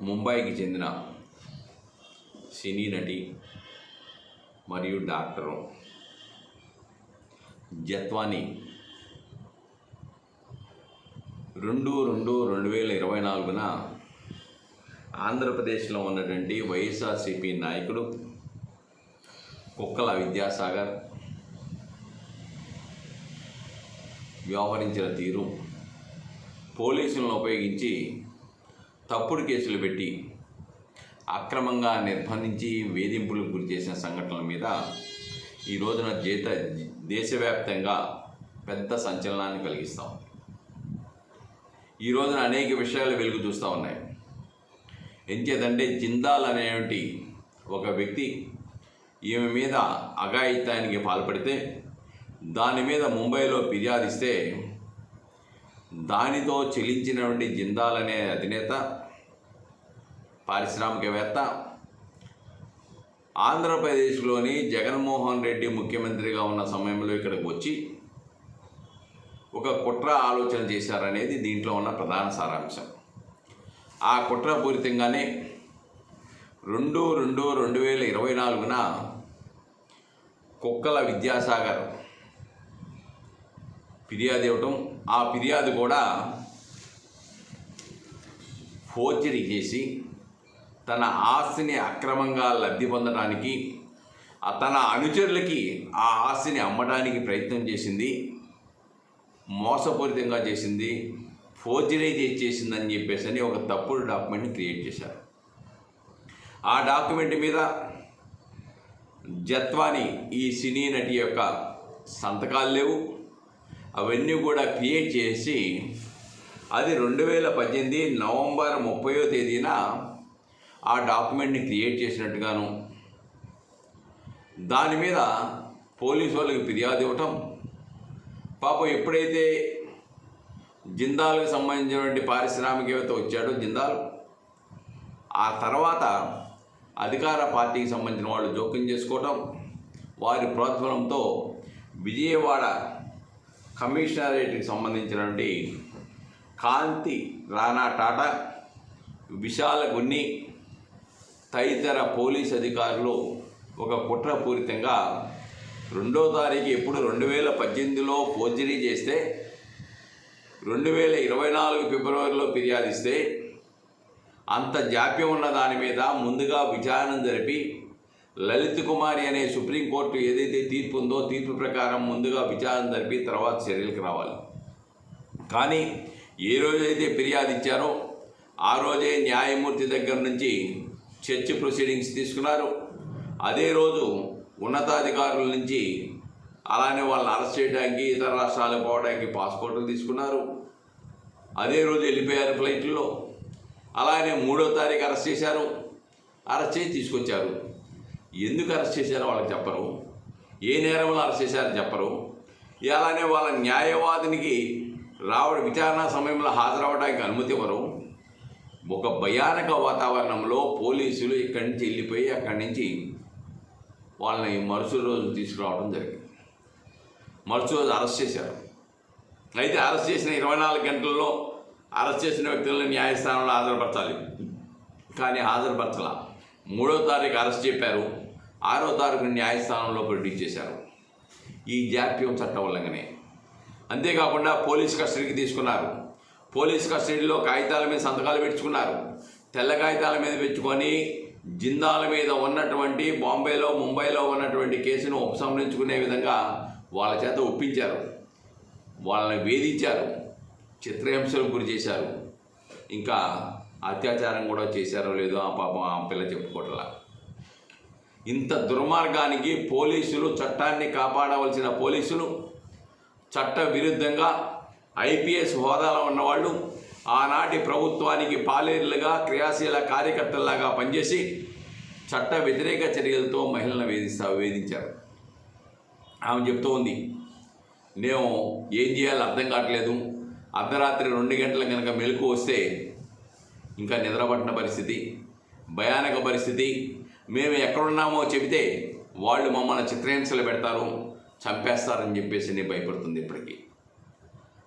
ముంబైకి చెందిన సినీ నటి మరియు డాక్టరు జత్వాని రెండు రెండు రెండు వేల ఇరవై నాలుగున ఆంధ్రప్రదేశ్లో ఉన్నటువంటి వైఎస్ఆర్సిపి నాయకుడు కుక్కల విద్యాసాగర్ వ్యవహరించిన తీరు పోలీసులను ఉపయోగించి తప్పుడు కేసులు పెట్టి అక్రమంగా నిర్బంధించి వేధింపులకు గురి చేసిన సంఘటనల మీద ఈ రోజున జీత దేశవ్యాప్తంగా పెద్ద సంచలనాన్ని కలిగిస్తాం ఈ రోజున అనేక విషయాలు వెలుగు చూస్తూ ఉన్నాయి. ఎంచేదంటే జిందాల్ అనేటి ఒక వ్యక్తి ఈమె మీద అఘాయిత్యానికి పాల్పడితే దాని మీద ముంబైలో ఫిర్యాదిస్తే దానితో చెలించినటువంటి జిందాల్ అనే అధినేత పారిశ్రామికవేత్త ఆంధ్రప్రదేశ్లోని జగన్మోహన్ రెడ్డి ముఖ్యమంత్రిగా ఉన్న సమయంలో ఇక్కడికి వచ్చి ఒక కుట్ర ఆలోచన చేశారనేది దీంట్లో ఉన్న ప్రధాన సారాంశం. ఆ కుట్ర పూరితంగానే రెండు రెండు రెండు వేల ఇరవై నాలుగున కుక్కల విద్యాసాగర్ ఫిర్యాదు ఇవ్వటం ఆ ఫిర్యాదు కూడా ఫోర్జరీ చేసి తన ఆస్తిని అక్రమంగా లబ్ధి పొందడానికి తన అనుచరులకి ఆ ఆస్తిని అమ్మడానికి ప్రయత్నం చేసింది మోసపూరితంగా చేసింది ఫోర్జరీ చేసిందని చెప్పేసి అని ఒక తప్పుడు డాక్యుమెంట్ని క్రియేట్ చేశారు. ఆ డాక్యుమెంట్ మీద జత్వాని ఈ సినీ నటి యొక్క సంతకాలు లేవు అవన్నీ కూడా క్రియేట్ చేసి అది రెండు వేల పద్దెనిమిది నవంబర్ ముప్పయో తేదీన ఆ డాక్యుమెంట్ని క్రియేట్ చేసినట్టుగాను దాని మీద పోలీసు వాళ్ళకి ఫిర్యాదు ఇవ్వటం పాపం ఎప్పుడైతే జిందాల్కి సంబంధించినటువంటి పారిశ్రామికవేత్త వచ్చాడో జిందాల్ ఆ తర్వాత అధికార పార్టీకి సంబంధించిన వాళ్ళు జోక్యం చేసుకోవటం వారి ప్రోత్సాహంతో విజయవాడ కమిషనరేట్కి సంబంధించినటువంటి కాంతి రాణా టాటా విశాల గున్ని తదితర పోలీస్ అధికారులు ఒక కుట్రపూరితంగా రెండో తారీఖు ఎప్పుడు రెండు వేల పద్దెనిమిదిలో ఫోర్జరీ చేస్తే రెండు వేల ఇరవై నాలుగు ఫిబ్రవరిలో ఫిర్యాదిస్తే అంత జాప్యం ఉన్న దాని మీద ముందుగా విచారణ జరిపి లలిత్ కుమారి అనే సుప్రీంకోర్టు ఏదైతే తీర్పు ఉందో తీర్పు ప్రకారం ముందుగా విచారణ జరిపి తర్వాత చర్యలకు రావాలి. కానీ ఏ రోజైతే ఫిర్యాదు ఇచ్చారో ఆ రోజే న్యాయమూర్తి దగ్గర నుంచి చర్చ్ ప్రొసీడింగ్స్ తీసుకున్నారు. అదే రోజు ఉన్నతాధికారుల నుంచి అలానే వాళ్ళని అరెస్ట్ చేయడానికి ఇతర రాష్ట్రాలకు పోవడానికి పాస్పోర్టులు తీసుకున్నారు. అదే రోజు వెళ్ళిపోయారు ఫ్లైట్లో. అలానే మూడో తారీఖు అరెస్ట్ చేశారు. అరెస్ట్ చేసి తీసుకొచ్చారు. ఎందుకు అరెస్ట్ చేశారో వాళ్ళకి చెప్పరు. ఏ నేరంలో అరెస్ట్ చేశారో చెప్పరు. అలానే వాళ్ళ న్యాయవాదినికి రావ విచారణ సమయంలో హాజరవడానికి అనుమతి ఇవ్వరు. ఒక భయానక వాతావరణంలో పోలీసులు ఇక్కడి నుంచి వెళ్ళిపోయి అక్కడి నుంచి వాళ్ళని మరుసటి రోజు తీసుకురావడం జరిగింది. మరుసటి రోజు అరెస్ట్ చేశారు. అయితే అరెస్ట్ చేసిన ఇరవై నాలుగు గంటల్లో అరెస్ట్ చేసిన వ్యక్తులను న్యాయస్థానంలో హాజరుపరచాలి. కానీ హాజరుపరచలా. మూడో తారీఖు అరెస్ట్ చెప్పారు ఆరో తారీఖు న్యాయస్థానంలో ప్రొడ్యూస్ చేశారు. ఈ జాప్యం చట్టం వల్లంగానే అంతేకాకుండా పోలీస్ కస్టడీకి తీసుకున్నారు. పోలీస్ కస్టడీలో కాగితాల మీద సంతకాలు పెట్టుకున్నారు. తెల్ల కాగితాల మీద పెట్టుకొని జిందాల మీద ఉన్నటువంటి బాంబేలో ముంబైలో ఉన్నటువంటి కేసును ఉపసంహరించుకునే విధంగా వాళ్ళ చేత ఒప్పించారు. వాళ్ళని వేధించారు. చిత్రహింసలకు గురి చేశారు. ఇంకా అత్యాచారం కూడా చేశారో లేదో ఆ పాపం ఆ పిల్ల చెప్పుకోవట్లా. ఇంత దుర్మార్గానికి పోలీసులు చట్టాన్ని కాపాడవలసిన పోలీసులు చట్ట విరుద్ధంగా ఐపీఎస్ హోదాలో ఉన్నవాళ్ళు ఆనాటి ప్రభుత్వానికి పాలేరులుగా క్రియాశీల కార్యకర్తల్లాగా పనిచేసి చట్ట వ్యతిరేక చర్యలతో మహిళలను వేధిస్తా వేధించారు. ఆమె చెప్తూ ఉంది నేను ఏం చేయాలో అర్థం కావట్లేదు. అర్ధరాత్రి రెండు గంటల కనుక మెలకు వస్తే ఇంకా నిద్రపట్టిన పరిస్థితి భయానక పరిస్థితి. మేము ఎక్కడున్నామో చెబితే వాళ్ళు మమ్మల్ని చిత్రహింసలు పెడతారు చంపేస్తారని చెప్పేసి నేను భయపడుతుంది ఇప్పటికీ.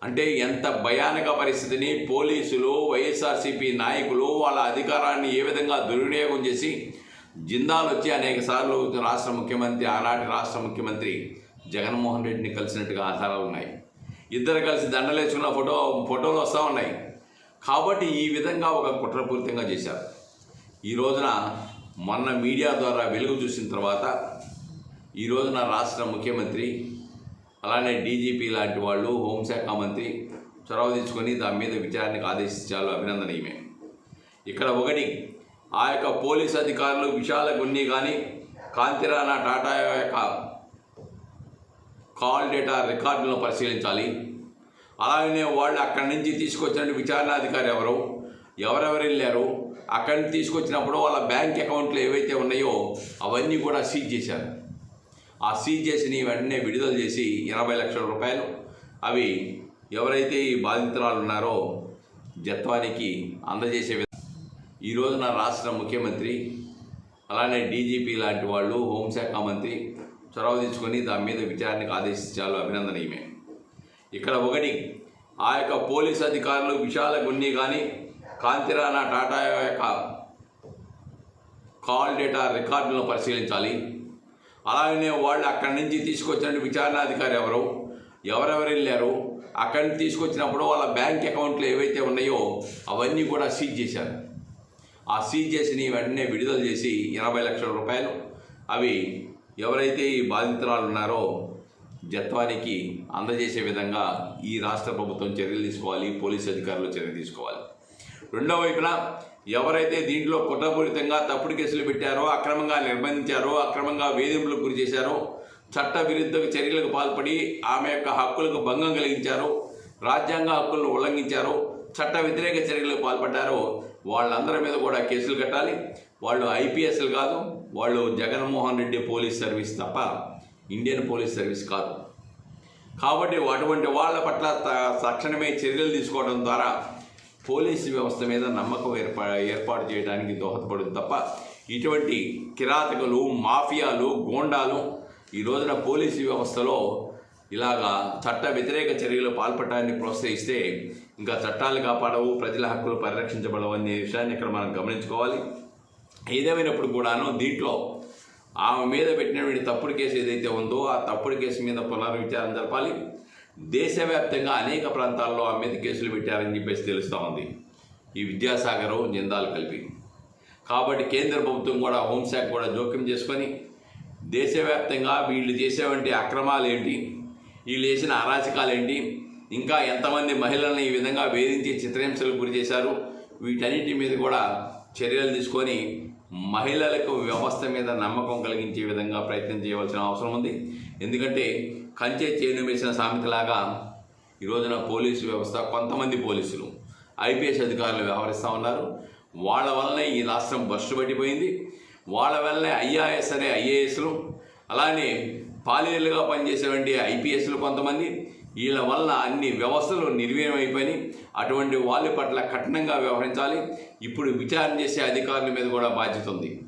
అంటే ఎంత భయానక పరిస్థితిని పోలీసులు వైఎస్ఆర్సీపీ నాయకులు వాళ్ళ అధికారాన్ని ఏ విధంగా దుర్వినియోగం చేసి జిందాలు వచ్చి అనేక సార్లు రాష్ట్ర ముఖ్యమంత్రి ఆనాటి రాష్ట్ర ముఖ్యమంత్రి జగన్మోహన్ రెడ్డిని కలిసినట్టుగా ఆధారాలు ఉన్నాయి. ఇద్దరు కలిసి దండలేసుకున్న ఫోటో ఫోటోలు వస్తూ ఉన్నాయి. కాబట్టి ఈ విధంగా ఒక కుట్రపూరితంగా చేశారు. ఈ రోజున మొన్న మీడియా ద్వారా వెలుగు చూసిన తర్వాత ఈ రోజున రాష్ట్ర ముఖ్యమంత్రి అలానే డీజీపీ లాంటి వాళ్ళు హోంశాఖ మంత్రి చొరవ తీసుకొని దాని మీద విచారణకు ఆదేశించాలో అభినందనీయమే. ఇక్కడ ఒకటి ఆ యొక్క పోలీస్ అధికారులు విశాల గున్ని కానీ కాంతిరానా టాటా యొక్క కాల్ డేటా రికార్డులను పరిశీలించాలి. అలాగనే వాళ్ళు అక్కడి నుంచి తీసుకొచ్చిన విచారణాధికారి ఎవరు? ఎవరెవరు వెళ్ళారు? అక్కడి నుంచి తీసుకొచ్చినప్పుడు వాళ్ళ బ్యాంక్ అకౌంట్లు ఏవైతే ఉన్నాయో అవన్నీ కూడా సీజ్ చేశారు. ఆ సీజ్ చేసిన వెంటనే విడుదల చేసి ఎనభై లక్షల రూపాయలు అవి ఎవరైతే ఈ బాధితురాలు ఉన్నారో జత్వానికి అందజేసే విధంగా ఈ రోజున రాష్ట్ర ముఖ్యమంత్రి అలానే డీజీపీ లాంటి వాళ్ళు హోంశాఖ మంత్రి చొరవ తీసుకొని దాని మీద విచారణకు ఆదేశించాలో అభినందనీయమే. ఇక్కడ ఒకటి ఆ యొక్క పోలీస్ అధికారులు విశాల గున్ని కానీ కాంతిరానా టాటా యొక్క కాల్ డేటా రికార్డులను పరిశీలించాలి. అలాగనే వాళ్ళు అక్కడి నుంచి తీసుకొచ్చిన విచారణాధికారి ఎవరు ఎవరెవరు వెళ్ళారు అక్కడి నుంచి తీసుకొచ్చినప్పుడు వాళ్ళ బ్యాంక్ అకౌంట్లు ఏవైతే ఉన్నాయో అవన్నీ కూడా సీజ్ చేశారు. ఆ సీజ్ చేసిన వెంటనే విడుదల చేసి ఎనభై లక్షల రూపాయలు అవి ఎవరైతే ఈ బాధితురాలు ఉన్నారో జత్వానికి అందజేసే విధంగా ఈ రాష్ట్ర ప్రభుత్వం చర్యలు తీసుకోవాలి పోలీసు అధికారులు చర్య తీసుకోవాలి. రెండో వైపున ఎవరైతే దీంట్లో కుట్రపూరితంగా తప్పుడు కేసులు పెట్టారో అక్రమంగా నిర్బంధించారో అక్రమంగా వేధింపులకు గురి చేశారో చట్ట విరుద్ధ చర్యలకు పాల్పడి ఆమె యొక్క హక్కులకు భంగం కలిగించారో రాజ్యాంగ హక్కులను ఉల్లంఘించారో చట్ట వ్యతిరేక చర్యలకు పాల్పడ్డారో వాళ్ళందరి మీద కూడా కేసులు కట్టాలి. వాళ్ళు ఐపీఎస్లు కాదు వాళ్ళు జగన్మోహన్ రెడ్డి పోలీస్ సర్వీస్ తప్ప ఇండియన్ పోలీస్ సర్వీస్ కాదు. కాబట్టి అటువంటి వాళ్ళ పట్ల త- తక్షణమే చర్యలు తీసుకోవడం ద్వారా పోలీసు వ్యవస్థ మీద నమ్మకం ఏర్పా ఏర్పాటు చేయడానికి దోహదపడుతుంది తప్ప ఇటువంటి కిరాతకులు మాఫియాలు గోండాలు ఈ రోజున పోలీసు వ్యవస్థలో ఇలాగా చట్ట వ్యతిరేక చర్యలు పాల్పడటాన్ని ప్రోత్సహిస్తే ఇంకా చట్టాలు కాపాడవు ప్రజల హక్కులు పరిరక్షించబడవు అనే విషయాన్ని ఇక్కడ మనం గమనించుకోవాలి. ఏదేమైనప్పుడు కూడాను దీంట్లో ఆమె మీద పెట్టినటువంటి తప్పుడు కేసు ఏదైతే ఉందో ఆ తప్పుడు కేసు మీద పునర్విచారణ జరపాలి. దేశవ్యాప్తంగా అనేక ప్రాంతాల్లో ఆమె మీద కేసులు పెట్టారని చెప్పేసి తెలుస్తూ ఉంది. ఈ విద్యాసాగర్ జిందాల్ కలిపి. కాబట్టి కేంద్ర ప్రభుత్వం కూడా హోంశాఖ కూడా జోక్యం చేసుకొని దేశవ్యాప్తంగా వీళ్ళు చేసేవంటి అక్రమాలు ఏంటి? వీళ్ళు చేసిన అరాచకాలు ఏంటి? ఇంకా ఎంతమంది మహిళలను ఈ విధంగా వేధించి చిత్రహింసలకు గురి చేశారు? వీటన్నిటి మీద కూడా చర్యలు తీసుకొని మహిళలకు వ్యవస్థ మీద నమ్మకం కలిగించే విధంగా ప్రయత్నం చేయవలసిన అవసరం ఉంది. ఎందుకంటే కంచె చేను వేసిన సామెతలాగా ఈ రోజున పోలీసు వ్యవస్థ కొంతమంది పోలీసులు ఐపీఎస్ అధికారులు వ్యవహరిస్తూ ఉన్నారు. వాళ్ళ వల్లనే ఈ రాష్ట్రం బస్సు పట్టిపోయింది. వాళ్ళ వల్లనే ఐఆర్ఎస్ అనే ఐఏఎస్లు అలానే పాలేరులుగా పనిచేసేటువంటి ఐపీఎస్లు కొంతమంది వీళ్ళ వల్ల అన్ని వ్యవస్థలు నిర్వీర్యం అయిపోయినాయి. అటువంటి వాళ్ళ పట్ల కఠినంగా వ్యవహరించాలి. ఇప్పుడు విచారణ చేసే అధికారుల మీద కూడా బాధ్యత ఉంది.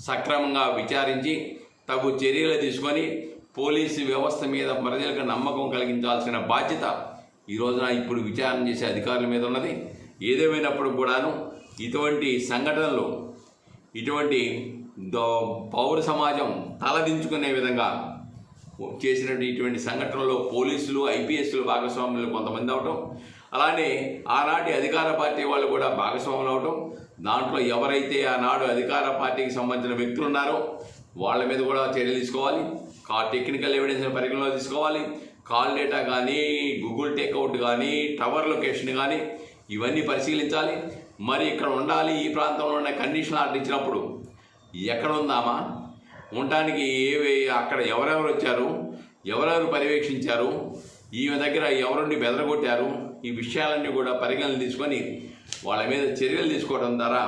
సక్రమంగా విచారించి తగు చర్యలు తీసుకొని పోలీసు వ్యవస్థ మీద ప్రజలకు నమ్మకం కలిగించాల్సిన బాధ్యత ఈ రోజున ఇప్పుడు విచారణ చేసే అధికారుల మీద ఉన్నది. ఏదేమైనప్పుడు కూడాను ఇటువంటి సంఘటనలు ఇటువంటి దో- పౌర సమాజం తలదించుకునే విధంగా చేసినటువంటి ఇటువంటి సంఘటనలో పోలీసులు ఐపీఎస్లు భాగస్వాములు కొంతమంది అవటం అలానే ఆనాటి అధికార పార్టీ వాళ్ళు కూడా భాగస్వాములు అవటం దాంట్లో ఎవరైతే ఆనాడు అధికార పార్టీకి సంబంధించిన వ్యక్తులు ఉన్నారో వాళ్ళ మీద కూడా చర్యలు తీసుకోవాలి. కా టెక్నికల్ ఎవిడెన్స్ పరిగణలో తీసుకోవాలి. కాల్ డేటా కానీ గూగుల్ టేక్అవుట్ కానీ టవర్ లొకేషన్ కానీ ఇవన్నీ పరిశీలించాలి. మరి ఇక్కడ ఉండాలి ఈ ప్రాంతంలో ఉన్న కండిషన్ ఆర్డర్ ఇచ్చినప్పుడు ఎక్కడ ఉందామా? ఉండటానికి ఏవి అక్కడ ఎవరెవరు వచ్చారు ఎవరెవరు పర్యవేక్షించారు ఈమె దగ్గర ఎవరుండి బెదరగొట్టారు ఈ విషయాలన్నీ కూడా పరిగణన తీసుకొని వాళ్ళ మీద చర్యలు తీసుకోవడం ద్వారా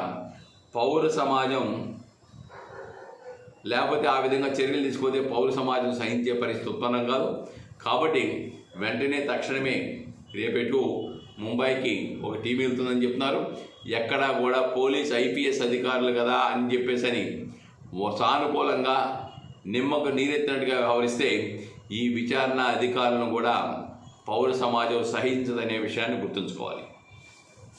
పౌర సమాజం లేకపోతే ఆ విధంగా చర్యలు తీసుకుంటే పౌర సమాజం సహించే పరిస్థితి ఉత్పన్నం కాదు. కాబట్టి వెంటనే తక్షణమే రేపెటు ముంబైకి ఒక టీం వెళ్తుందని చెప్తున్నారు. ఎక్కడా కూడా పోలీస్ ఐపీఎస్ అధికారులు కదా అని చెప్పేసి అని సానుకూలంగా నిమ్మకు నీరెత్తినట్టుగా వ్యవహరిస్తే ఈ విచారణ అధికారులను కూడా పౌర సమాజం సహించదనే విషయాన్ని గుర్తుంచుకోవాలి.